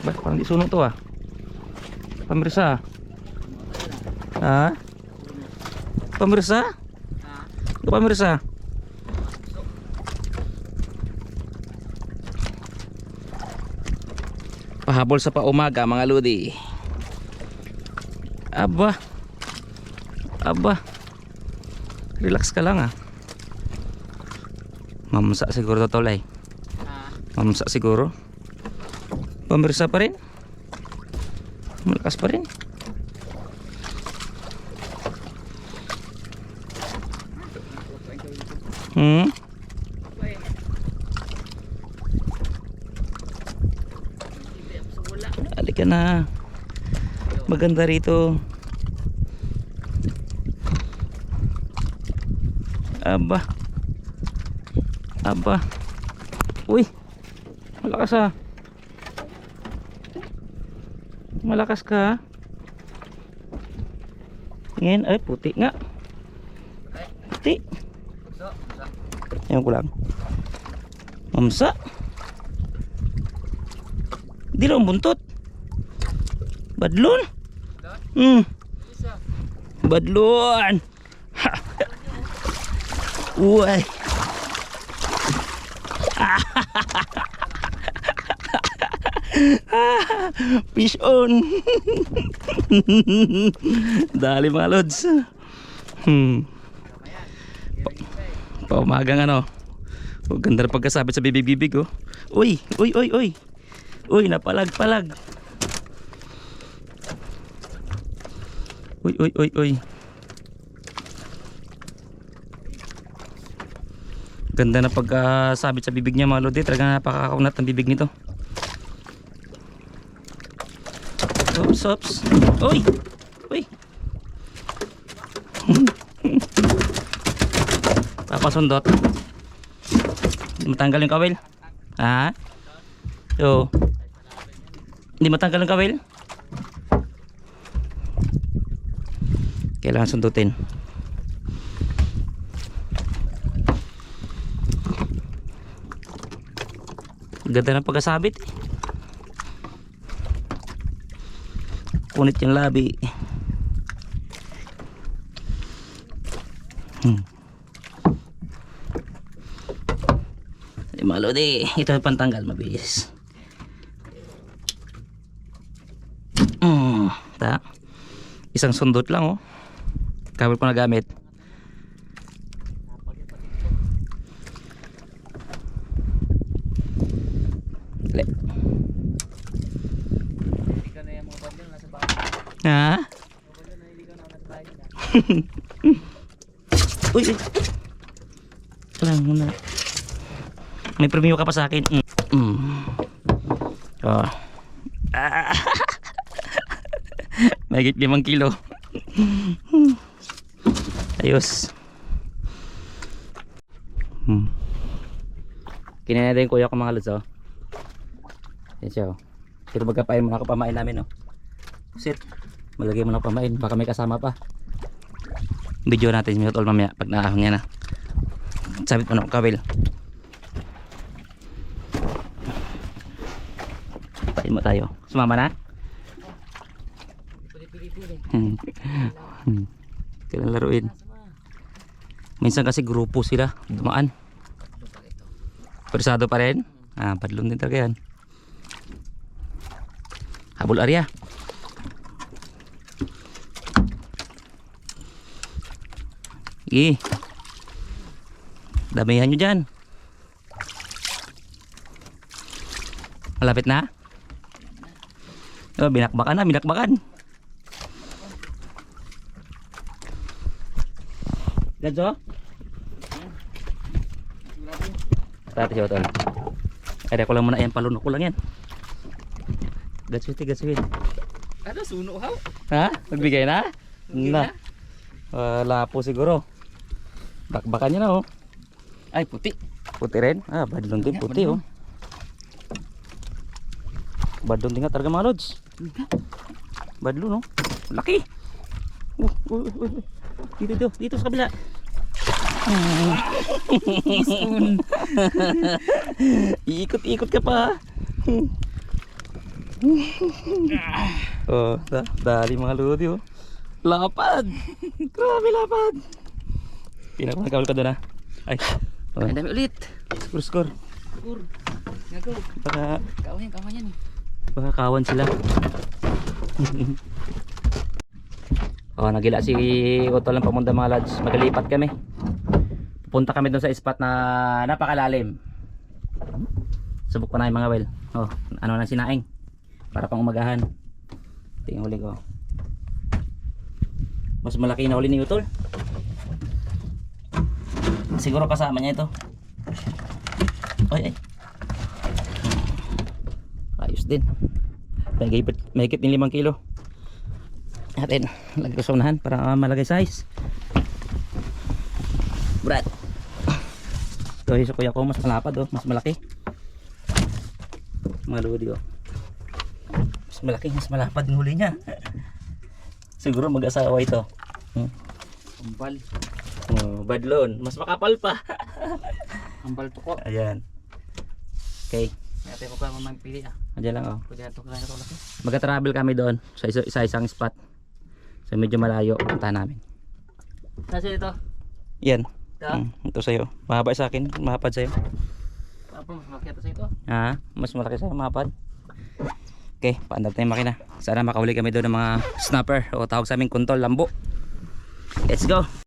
Ba't parang di sunog to ah? Pamirsa. Ha? Pamirsa? Ito pamirsa. Pahabol sa paumaga mga lodi. Aba. Aba. Relax ka lang ah. Mamsa siguro to tolay. Mamsa siguro. Pamirsa pa rin. Malakas pa rin. Hmm? Halika na. Maganda rito. Aba. Aba. Uy. Malakas ah. Malakas ka. ah. Tingin. Ay, puti nga. Puti. Ayan ko lang. Mamsa. Di lang buntot. Badlon. Hmm. Badlon. Ha. Uy. Fish on. Dali mga lods. Hmm. Pa- Paumagang ano. Oh, ganda na pagkasabit sa bibig-bibig oh. Uy, uy, uy, uy. Uy, napalag-palag. Uy, uy, uy, uy. Ganda na pagkasabit sa bibig niya mga lodi. Talaga napakakaunat ang bibig nito. Ops, ops. Uy! Uy! Papasundot. Hindi matanggal yung kawil. Ha? So, hindi matanggal yung kawil. Kailangan sundutin. Ganda ng pagkasabit. eh. Punit yung labi. Hmm. Ay, mga lodi, ito yung pantanggal mabilis. Mm, ta. Isang sundot lang oh. Kabel ko na gamit. Le. Ha? uy, uy. Lang muna. May premium ka pa sa akin. Mm. Mm. Oh. Ah. Mahigit limang kilo. Ayos. Hmm. Kinain na din kuya ko mga lods oh. Yan siya oh. Pero magkapain mo na ako pamain namin oh. Sit. Malagay mo na pamain. Baka may kasama pa. Video natin minute all mamaya pag naahon na. Sabit mo na ako kabil. Pain mo tayo. Sumama na? Kailan laruin? Minsan kasi grupo sila. Dumaan. Persado pa rin? Ah, padlong din talaga yan. Habol area. Sige. Damihan nyo dyan. Malapit na? Oh, binakbakan na, binakbakan. Gadzo? Tati siya tol. Ada ko lang muna yan, palunok ko lang yan. Gatsuti, gatsuti. Ano, suno haw? Ha? Magbigay na? Magbigay Na. Wala po siguro. Bakbakan niya na oh. Ay, puti. Puti rin. Ah, badlong din puti oh. Badlong din nga talaga mga lods. Badlong no. Laki. Uh, uh, uh, uh. Dito dito, dito sa kabila. Iikot-ikot ka pa. oh, da, dali mga lodi oh. Lapad! Grabe lapad! Pinakamagawal ka doon ah. Ay, oh, Ang dami ulit. score score. Kur. Ngago. Baka, Kawan yan, kawan yan. baka kawan sila. oh, nagila si Otto lang pamunta mga lads. Magalipat kami. Pupunta kami doon sa spot na napakalalim. Subok pa na yung mga well. Oh, ano na sinaing. Para pang umagahan. Tingnan huli ko. Mas malaki na huli ni Utol. Siguro kasama niya ito. Ay ay. Ayos din. Mahigit, mahigit ng 5 kilo. Atin, lagay sa unahan para malagay size. Brad. Ito yung sa kuya ko, mas malapad oh, mas malaki. Mga lodi oh. Mas malaki, mas malapad ng huli niya. Siguro mag-asawa ito. Hmm. Ambal. Oh, badlon, mas makapal pa. Ambal to ko. Ayan. Okay, Kaya ko pa mamang pili ah. ayan lang oh. Pwede na to kaya to laki. Magka-travel kami doon sa isa, isa isang spot. So medyo malayo punta namin. Nasa ito? Yan. Ito? Mm, ito sa'yo. Mahaba sa akin, mahapad sa'yo. Apa mas malaki ito sa ito? Ha? Mas malaki sa'yo, mahapad. Okay, paandar tayo makina. Sana makahuli kami doon ng mga snapper o tawag sa amin kuntol, lambo. Let's go!